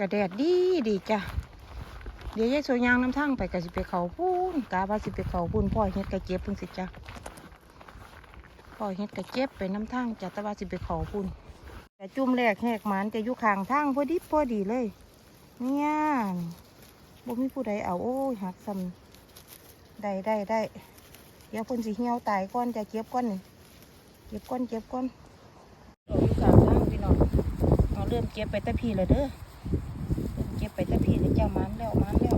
กะแดดดีดีจ้ะเดี๋ยวยายสวยยางน้ำทางไปกะสิไปเขาพูนกาว่าสิไปเขาพูนพ่อเฮ็ดกระเจ็บเพิ่งสิจ้ะพ่อเฮ็ดกระเจ็บไปน้ำทางจ้ะต่ว่าสิไปเขาพูนแต่จุ่มแรกแหกหมันจะอยู่ข้างทางพอดีพอดีเลย เนี่ยบ่มีผู้ใดเอาโอ้ยหักซ้ำได้ได้ได้เดี๋ยวเพิ่นสิเหี่ยวตายก่อนจะเก็บก่อนนี่เก็บก่อนเก็บก่อนอยู่ข้างทางพี่น้องเอาเริ่มเก็บไปแตะพีเลยเด้อ แตะพีเลยจ้ามันแล้วมันแล้ว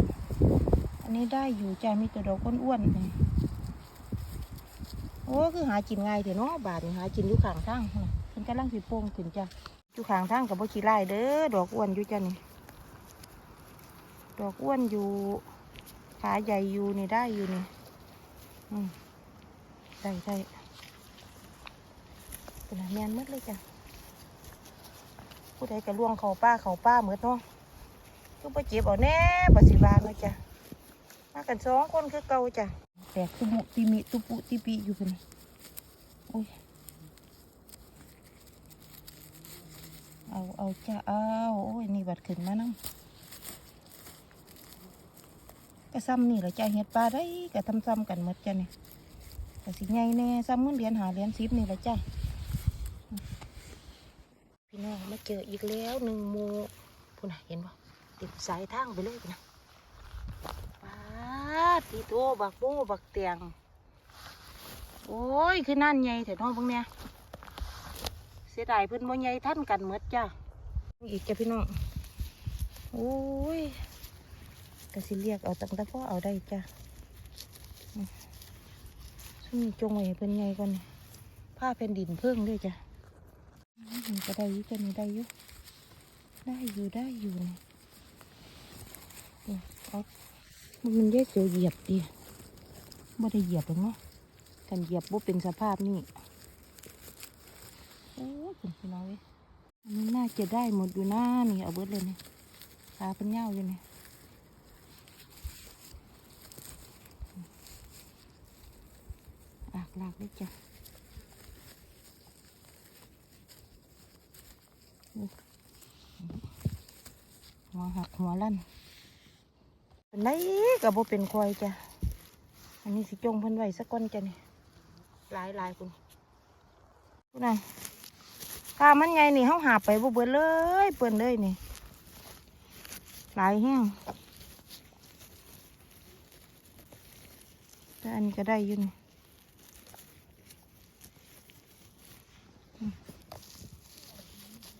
อันนี้ได้อยู่จ้ามีตัวดอกอ้วนๆนี่โอ้คือหากินง่ายเถอะเนาะบาทนี่หากินอยู่ข้างทางพุ่นน่ะเพิ่นกำลังสิโป่งขึ้นจ้ะอยู่ข้างทางกับบ่ขี้ไล่เด้อดอกอ้วนอยู่จ้ะนี่ดอกอ้วนอยู่ขาใหญ่อยู่นี่ได้อยู่นี่อืมได้ได้เป็นแมนหมดเลยจ้ะผู้ใดกระล่วงเขาป้าเขาป้าเหมือนเนาะ ก็ไปเจ็บเอาแน่บสิบาลนะจ้ะมากันสองคนคือเก่าจ้ะแตกตุมุติมิตุปุติปิอยู่เป็นโอ้ยเอาเอาจ้ะเอาโอ้ยนี่บัดขึ้นมานั่งก็ซ้ำนี่แหละจ้าเห็ดปลาได้ก็ทำซ้ำกันหมดจ้านี่ก็สิใหญ่แน่ซ้ำเงินเหรียญหาเหรียญสิบนี่แหละจ้าพี่น้องมาเจออีกแล้วหนึ่งหมูพูน่ะเห็นบ่ ติดสายทางไปเลยนะป้าตีโตบักโบบักเตียง โอ้ย คือนั่นใหญ่แต่น้องพวกเนี้ยเสียดายเพิ่นบ่ใหญ่ท่านกันหมดจ้าอีกจ้ะพี่น้องโอ้ยก็สิเรียกเอาตั้งแต่พ่อเอาได้จ้ะอืมซุ่มนี้จงไว้ให้เป็นไงก่อนผ้าแผ่นดินเพิ่งด้วยจ้ะมันก็ได้ยู่จ้ะนี่ได้ยู่ได้อยู่ได้อยู่ มันแยกเจอเหยียบดิบ่ได้เหยียบหรอกเนาะกันเหยียบบ่เป็นสภาพนี่โอ้ยคุณพี่น้องเว้ยอันน่าจะได้หมดอยู่หน้านี่เอาเบิดเลยนี่ขาเป็นเงาอยู่นี่ลากลากเลยจ้ะหัวหักหัวลั่น เป็นไรกับโบเป็นควายจ้ะ อันนี้สิจงเพิ่นไว้สักก้อนจ้ะนี่หลายหลายคุณคุณน่ะถ้ามันไงนี่เขาหาไปบ่เบิดเลยเปิ่นเลยนี่ หลายแห้งแต่อันนี้ก็ได้อยู่นี่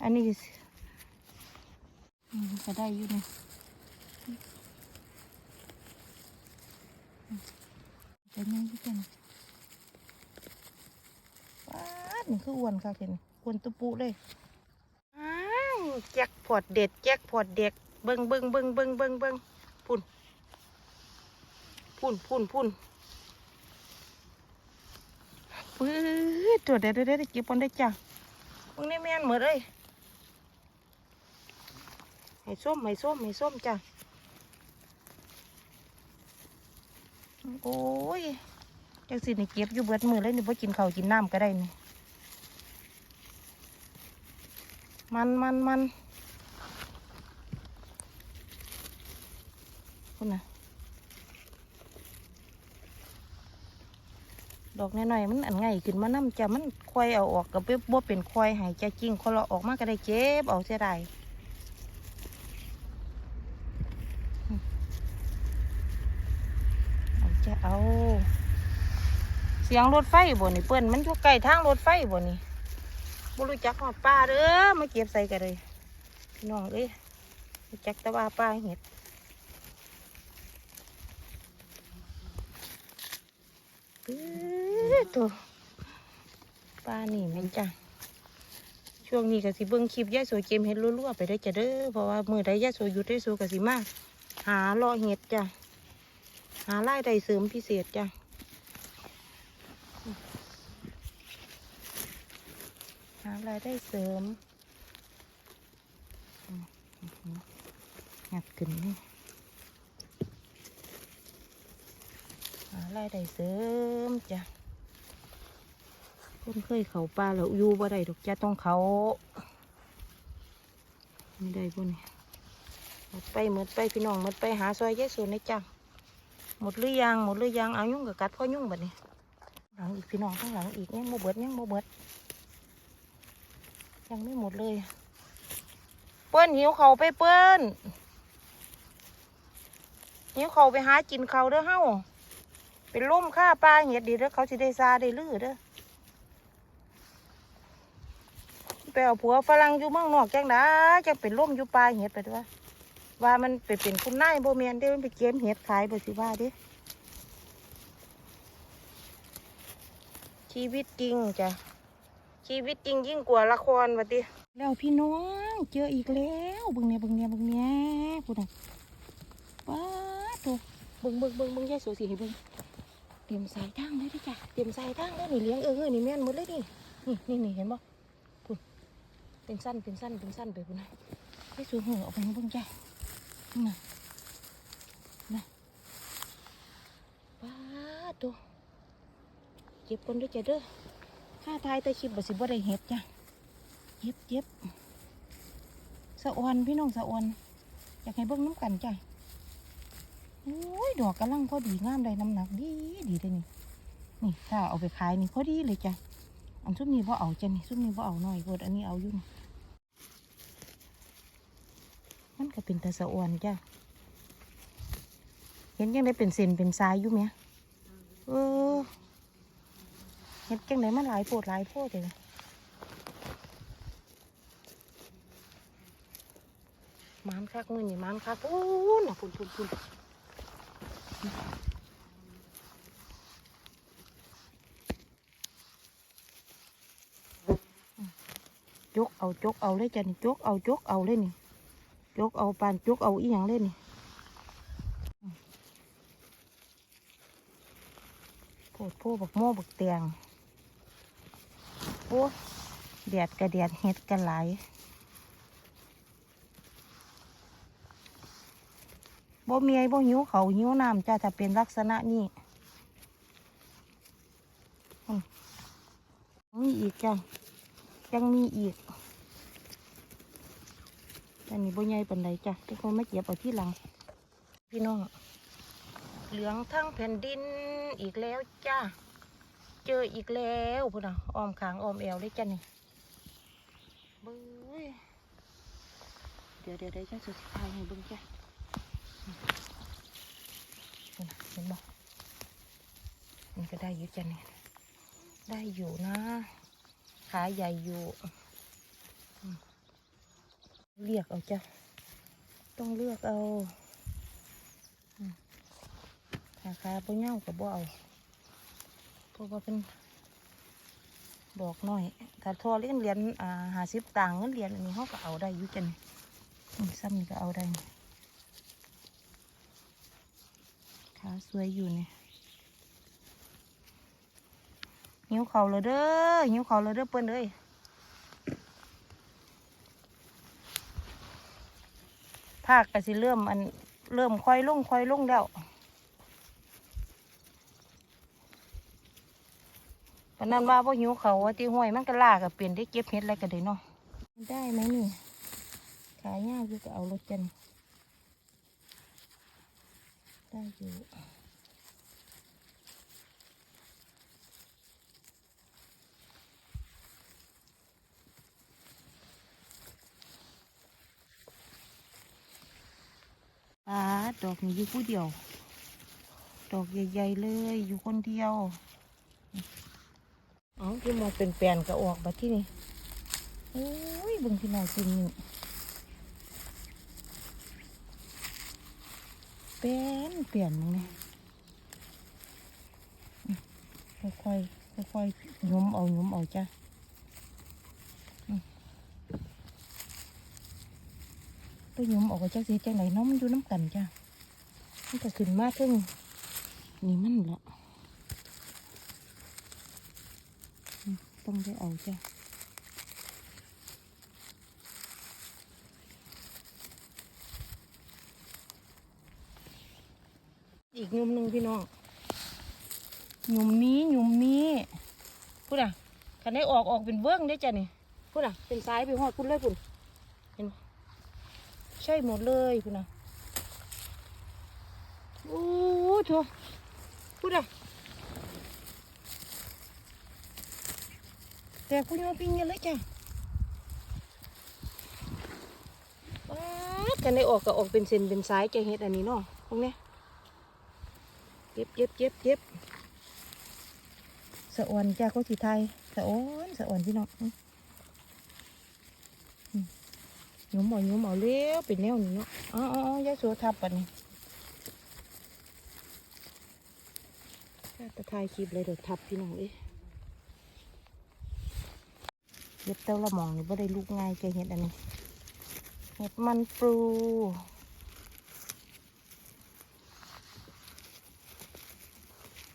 อันนี้ก็สิอืมก็ได้อยู่นี่อืม แต่ยังอยู่กันป้าดนี่คืออ้วนค่ะเห็นอ้วนตุปุเลยอ้าวแจ็คพอดเด็ดแจ็คพอดเด็กเบิ้งเบิ้งเบิ้งเบิ้งเบิ้งเบิ้งพุ่นพุ่นพุ่นพุ่นปื้อตัวเด็ดเด็ดเด็ดเก็บปอนได้จ้ะพวกนี้แม่นหมดเลยให้ส้มให้ส้มให้ส้มจ้ะ โอ้ยจังสินี่เก็บอยู่เบิดมือเลยนี่บ่กินข้าวกินน้ำก็ได้นี่ มันมันมันคุณนะดอกน้อยๆมันอันไงขึ้นมาน้ำจะมันควายเอาออกกับบ่เป็นควายหายใจจริงคนเราออกมาก็ได้เจ็บเอาเสียดาย เอาจะเอา เสียงรถไฟบ่นี่เปิ้นมันอยู่ใกล้ทางรถไฟบ่นี่บ่รู้จักหอดป้าเด้อมาเก็บใส่กันเลยพี่น้องเอ้ยรู้จักแต่ว่าป้าเห็ดปื้อตัวป้านี่แม่นจ้ะช่วงนี้ก็สิเบิ่งคลิปย่าสวยเกมเห็ดรัวๆไปได้จ้ะเด้อเพราะว่ามือใดย่าสวยหยุดได้อสวยก็สิมาหาเลาะเห็ดจ้ะหารายได้เสริมพิเศษจ้ะ หารายได้เสริมอืมอืมอืมงัดขึ้นนี่หารายได้เสริมจ้ะคนเคยเขาปลาแล้วอยู่บ่ได้ดอกจ้ะต้องเขาไม่ได้บ่เนี่ยหมดไปหมดไปพี่น้องหมดไปหาซอยยายสูนในจังหมดหรือยังหมดหรือยังเอายุ่งกับกัดพ่อยุ่งแบบนี้ หลังอีกพี่น้องข้างหลังอีกยังโมเบิดยังโมเบิดยังไม่หมดเลย เปิ้นหิวเขาไปเปิ้นหิวเขาไปหากินเขาเด้อเฮ้าเป็นล่มค่าปลาเห็ดดีเด้อเขาสิได้ซาได้ลือเด้อไปเอาผัวฝรั่งอยู่เมืองนอกจังได้จังเป็นล่มอยู่ปลาเห็ดไปด้อว่ามันไปเป็นคุณนายโบเมียนเด้อมันไปเก็บเห็ดขายบ่สิว่าด้ ชีวิตจริงจ้ะชีวิตจริงยิ่งกว่าละครว่าติแล้วพี่น้องเจออีกแล้วบึงเนี่ยบึงเนี่ยบึงเนี่ยพูดน่ะว้าตัวบึงบึงบึงบึงยายสวยสีให้บึงเตรียมสายทางเลยดิจ้ะเตรียมสายทางแล้วนี่เลี้ยงเออเออนี่แม่นหมดเลยนี่นี่นี่นี่เห็นบ่พูดเป็นสั้นเป็นสั้นเป็นสั้นไปพูดนะยายสวยเหอะเอาไปให้เบึงจ้ะนี่นะน่ะว้าตัว เก็บคนด้วยจ้ะเด้อข้าทายแต่คลิปบ่สิบ่ได้เห็ดจ้ะเย็บเย็บสะออนพี่น้องสะออนอยากให้เบิ้งน้ำกันจ้ะโอ้ยดอกกำลังพอดีงามได้น้ำหนักดีดีเลยนี่นี่ถ้าเอาไปขายนี่พอดีเลยจ้ะอันซุปนี้ว่าเอาจ้ะนี่ซุปนี้ว่าเอาหน่อยเบิดอันนี้เอาอยู่นี่มันก็เป็นแต่สะออนจ้ะเห็นยังได้เป็นเส้นเป็นสายอยู่ไหมเออ ห็นจังไหนมันหลายโพดหลายโพดเลยมานคักมือนี่มานคักโอ้น่ะพุ่นพุ่นพุ่นจกเอาจกเอาเลยจ้ะนี่จกเอาจกเอาเลยนี่จกเอาปานจกเอาอีหยังเลยนี่โพดโพบักโม่บักเตียง โอ้แดดกระแดดเห็ดกระไหลายบ่มีไอ้บ่หิวเขาหิวน้ำจ้าถ้าเป็นลักษณะนี้มีอีกจ้ะยังมีอีกอันนี้บ่ใหญ่ปานใดจ้ะทุกคนมาเก็บเอาที่หลัง พี่น้อง เหลืองทั้งแผ่นดินอีกแล้วจ้า เจออีกแล้วพุ่นน่ะอ้อมขางอ้อมแอวเลยจ้ะนี่เบ้ยเดี๋ยวเดี๋ยวเดี๋ยวจ้าสุดท้ายให้เบิ่งจ้ะนี่นะเห็นบ่มันก็ได้อยู่จ้ะเนี่ยได้อยู่นะ ขาใหญ่อยู่อืมเลือกเอาจ้ะ ต้องเลือกเอาอืมขาขาบ่เง่ากับบ่เอาเพ ราะว่าเป็นดอกหน้อยถ้าทอเลี้ยงเหรียญอ่าหาสิบต่างเงินเหรียญอันนี้เขาก็เอาได้ยู่จ้ะนี่อืมซ้ำนี่ก็เอาได้ขาสวยอยู่เนี่ยหิวเขาเลยเด้อหิวเขาเลยเด้อเปิ้นเอ้ยภาคก็สิเริ่มอันเริ่มค่อยลงค่อยลงแล้ว ปานนั้นว่าพอหิวเขาวว่าที่ห้วยมันก็ลากับเปลี่ยนได้เก็บเห็ดอะไรก็ได้เนาะได้ไหมนี่ขายยากอยู่ก็เอารถจันได้อยู่อ่าดอกนี้อยู่ผู้เดียว ดอกใหญ่ๆเลยอยู่คนเดียว เอาที่มองเป็นแปลนก็ออกมาที่นี่โอ้ยบึงพี่น้องจริงนี่แปลนเปลี่ยนมึงเนี่ยค่อยๆค่อยๆยมเอายมเอาจ้ะอืมไปยมออกก็จักสิจังไหนน้องมันอยู่น้ำกันจ้ะมันก็ขึ้นมาถึงนี่มันละอืม ต้องได้เอาจ้ะอีกยุมหนึ่งพี่น้องหยุมนี้หยุมนี้พูดอะคันได้ออกออกเป็นเบื้องได้จ้ะนี่พูดอะเป็นซ้ายไปหอดพูดเลยพูดเห็นบ่ใช่หมดเลยคุณนะโอ้โถพูดอะ แต่คุณยังปิ้งกันเลยจ้ะป๊าดกันได้ออกก็ออกเป็นเส้นเป็นสายจะเฮ็ดอันนี้เนาะพวกนี้เย็บเย็บเย็บเย็บสะอวนจ้าก็สีไทยสะอวนสะอวนพี่น้องหนุ่มเอาหนุ่มเอาเลี้ยวเป็นแนวนี้เนาะอ๋ออ๋อยายโสทับปันนี้ตะทายคลิปเลยเดี๋ยวทับพี่น้องเอ้ย เย็บเต้าละหมองนี่บ่ได้ลูกง่ายใจเห็ดอันนี้เห็ดมันปลู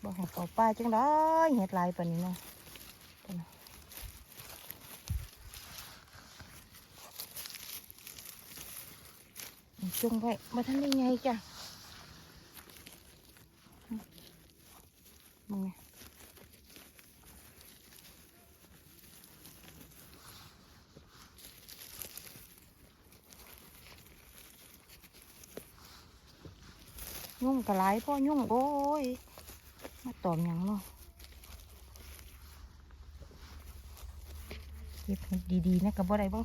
บอกให้เขาป้าจังได้เห็ดลายปานนี้เนาะพุ่นน่ะจงไว้มาทันได้ไงจ้ะ ยุ่งกระไรพ่อยุ่งโอ้ย มาตอมยังเนาะเก็บดีๆนะกับบ่ได้บ่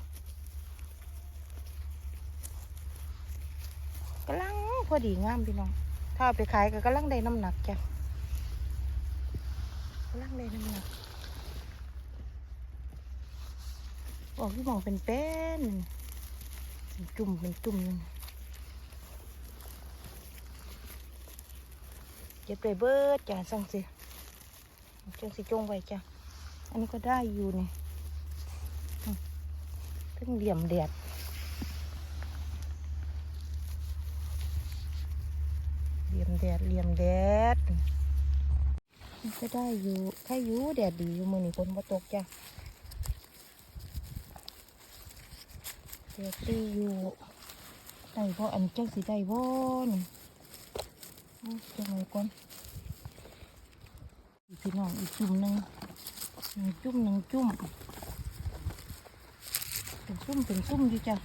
กำลังพอดีงามพี่น้อง ถ้าเอาไปขายก็กำลังได้น้ำหนักจ้ะกำลังได้น้ำหนักออกที่มองเป็นเป็นจุ่มเป็นจุ่มนั่น เก็บไปเบิดจ้ะสั่งสิจังสิจงไว้จ้ะอันนี้ก็ได้อยู่นี่อืมเพิ่งเหลี่ยมแดดเหลี่ยมแดดเหลี่ยมแดดก็ได้อยู่ถ้าอยู่แดดดีอยู่มือนี่ฝนมาตกจ้ะแดดดีอยู่ได้บ่อันจังสิได้บ่นี่ เอาจังไงก่อนอีกพี่น้องอีกจุ่มหนึ่งหนึ่งจุ่มหนึ่งจุ่มเป็นจุ่มเป็นจุ่มอยู่จ้ะ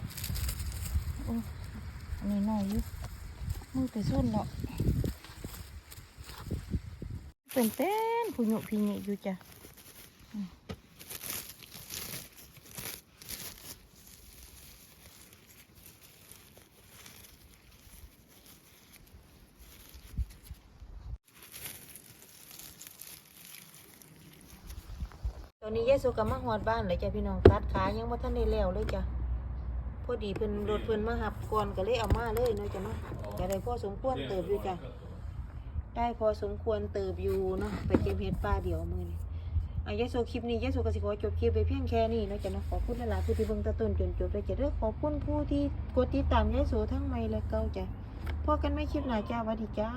โอ้อันนี้น้อยอยู่มือไปส้นแล้วเป็นเต้นผู้หยุพี่นี่อยู่จ้ะ นี้ยายสุกมาหอดบ้านเลยจ้ะพี่น้องตัดขายังบ่ทันได้แล้วเลยจ้ะพอดีเพิ่นรถเพิ่นมาหับก่อนก็เลยเอามาเลยเนาะจ้ะเนาะก็ได้พอสมควรเติบอยู่จ้ะได้พอสมควรเติบอยู่เนาะไปเก็บเห็ดป่าเดี๋ยวมือนี้อายะโซคลิปนี้ยะโซกสิขอจบคลิปไปเพียงแค่นี้เนาะจ้ะเนาะขอบคุณหลายๆผู้ที่เบิ่งตะต้นจนจบเลยจ้ะเด้อขอบคุณผู้ที่กดติดตามยะโซทั้งใหม่และเก่าจ้ะพอกันไม่คลิปหน้าจ้าสวัสดีจ้า